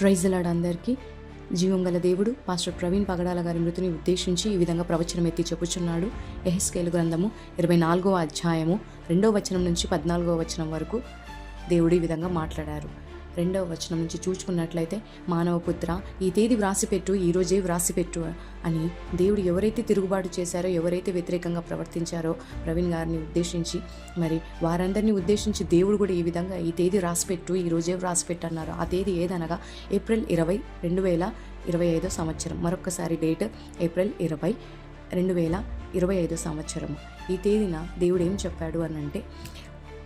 ప్రైజ్లాడ్ అందరికీ. జీవం గల దేవుడు పాస్టర్ ప్రవీణ్ పగడాల గారి మృతిని ఉద్దేశించి ఈ విధంగా ప్రవచనం ఎత్తి చెప్పుచున్నాడు. ఎహెస్కేలు గ్రంథము ఇరవై నాలుగవ అధ్యాయము రెండవ వచనం నుంచి పద్నాలుగవ వచనం వరకు దేవుడు ఈ విధంగా మాట్లాడారు. రెండవ వచనం నుంచి చూచుకున్నట్లయితే మానవపుత్ర ఈ తేదీ వ్రాసిపెట్టు ఈ రోజే వ్రాసిపెట్టు అని దేవుడు ఎవరైతే తిరుగుబాటు చేశారో ఎవరైతే వ్యతిరేకంగా ప్రవర్తించారో ప్రవీణ్ గారిని ఉద్దేశించి మరి వారందరినీ ఉద్దేశించి దేవుడు కూడా ఈ విధంగా ఈ తేదీ రాసిపెట్టు ఈ రోజే వ్రాసిపెట్టు అన్నారు ఆ తేదీ ఏదనగా ఏప్రిల్ ఇరవై రెండు వేల ఇరవై ఐదో సంవత్సరం. మరొకసారి డేట్ ఏప్రిల్ ఇరవై రెండు వేల ఇరవై ఐదో సంవత్సరం ఈ తేదీన దేవుడు ఏం చెప్పాడు అని అంటే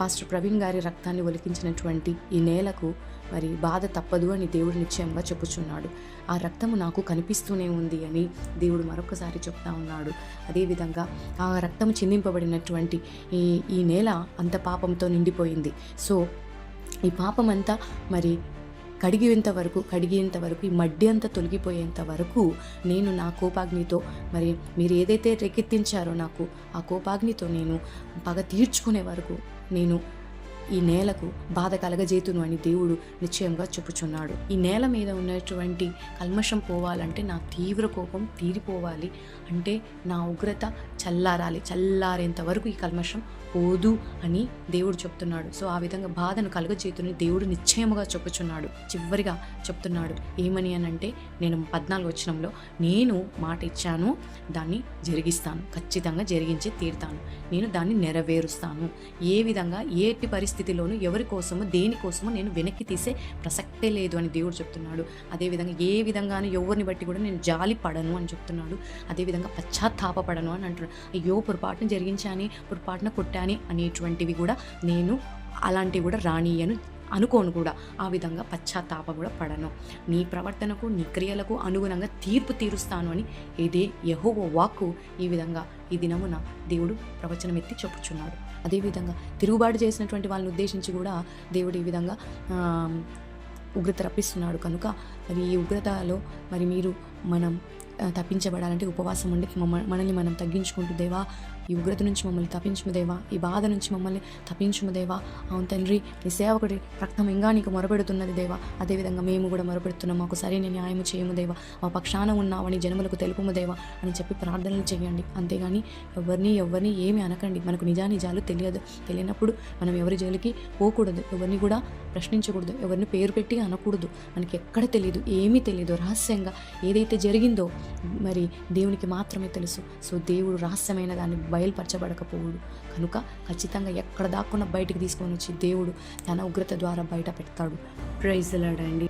పాస్టర్ ప్రవీణ్ గారి రక్తాన్ని ఒలికించినటువంటి ఈ నేలకు మరి బాధ తప్పదు అని దేవుడు నిశ్చయంగా చెప్పుచున్నాడు. ఆ రక్తము నాకు కనిపిస్తూనే ఉంది అని దేవుడు మరొకసారి చెప్తా ఉన్నాడు. అదేవిధంగా ఆ రక్తము చిందింపబడినటువంటి ఈ ఈ నేల అంత పాపంతో నిండిపోయింది. సో ఈ పాపం అంతా మరి కడిగేంత వరకు కడిగేంత వరకు ఈ మడ్డి అంతా తొలగిపోయేంత వరకు నేను నా కోపాగ్నితో మరి మీరు ఏదైతే రేకెత్తించారో నాకు ఆ కోపాగ్నితో నేను పగ తీర్చుకునే వరకు నేను ఈ నేలకు బాధ కలగజేతును అని దేవుడు నిశ్చయంగా చెప్పుచున్నాడు. ఈ నేల మీద ఉన్నటువంటి కల్మషం పోవాలంటే నా తీవ్ర కోపం తీరిపోవాలి. అంటే నా ఉగ్రత చల్లారాలి. చల్లారేంత వరకు ఈ కల్మషం పోదు అని దేవుడు చెప్తున్నాడు. సో ఆ విధంగా బాధను కలగజేతుని దేవుడు నిశ్చయముగా చెప్పుచున్నాడు. చివరిగా చెప్తున్నాడు ఏమని అని అంటే నేను పద్నాలుగు వచ్చినంలో నేను మాట ఇచ్చాను దాన్ని జరిగిస్తాను ఖచ్చితంగా జరిగించి తీరుతాను. నేను దాన్ని నెరవేరుస్తాను. ఏ విధంగా ఏటి పరిస్థితి పరిస్థితిలోనూ ఎవరి కోసమో దేనికోసమో నేను వెనక్కి తీసే ప్రసక్తే లేదు అని దేవుడు చెప్తున్నాడు. అదేవిధంగా ఏ విధంగానూ ఎవరిని బట్టి కూడా నేను జాలి పడను అని చెప్తున్నాడు. అదేవిధంగా పశ్చాత్తాపపడను అని అంటున్నాడు. అయ్యో పొరపాటున జరిగించాని పొరపాటున కొట్టాని అనేటువంటివి కూడా నేను అలాంటివి కూడా రానియను అనుకోను కూడా. ఆ విధంగా పశ్చాత్తాప కూడా పడను. నీ ప్రవర్తనకు నీ క్రియలకు అనుగుణంగా తీర్పు తీరుస్తాను అని ఇదే యహోవ వాక్కు. ఈ విధంగా ఈ దినమున దేవుడు ప్రవచనం ఎత్తి చెప్పుచున్నాడు. అదేవిధంగా తిరుగుబాటు చేసినటువంటి వాళ్ళని ఉద్దేశించి కూడా దేవుడు ఈ విధంగా ఉగ్రత రప్పిస్తున్నాడు. కనుక మరి ఈ ఉగ్రతలో మరి మీరు మనం తప్పించబడాలంటే ఉపవాసం ఉండి మమ్మ మనల్ని మనం తగ్గించుకుంటూ దేవా ఈ ఉగ్రత నుంచి మమ్మల్ని తప్పించుముదేవా ఈ బాధ నుంచి మమ్మల్ని తప్పించుము దేవా. అవును తండ్రి నీ సేవకుడి రక్తం ఇంకా నీకు మొరపెడుతున్నది దేవా. అదేవిధంగా మేము కూడా మొరపెడుతున్నాం మాకు సరైన న్యాయము చేయము దేవా. మా పక్షాన ఉన్నావని జనములకు తెలుపుము దేవా అని చెప్పి ప్రార్థనలు చేయండి. అంతేగాని ఎవరిని ఎవరిని ఏమి అనకండి. మనకు నిజానిజాలు తెలియదు. తెలియనప్పుడు మనం ఎవరి జైలుకి పోకూడదు. ఎవరిని కూడా ప్రశ్నించకూడదు. ఎవరిని పేరు పెట్టి అనకూడదు. మనకి ఎక్కడ తెలియదు ఏమీ తెలియదు రహస్యంగా ఏదైతే జరిగిందో మరి దేవునికి మాత్రమే తెలుసు. సో దేవుడు రహస్యమైన దాన్ని బయలుపరచబడకపోవుడు. కనుక ఖచ్చితంగా ఎక్కడ దాక్కున్న బయటికి తీసుకొని వచ్చి దేవుడు తన ఉగ్రత ద్వారా బయట పెడతాడు. ప్రైజ్లాడండి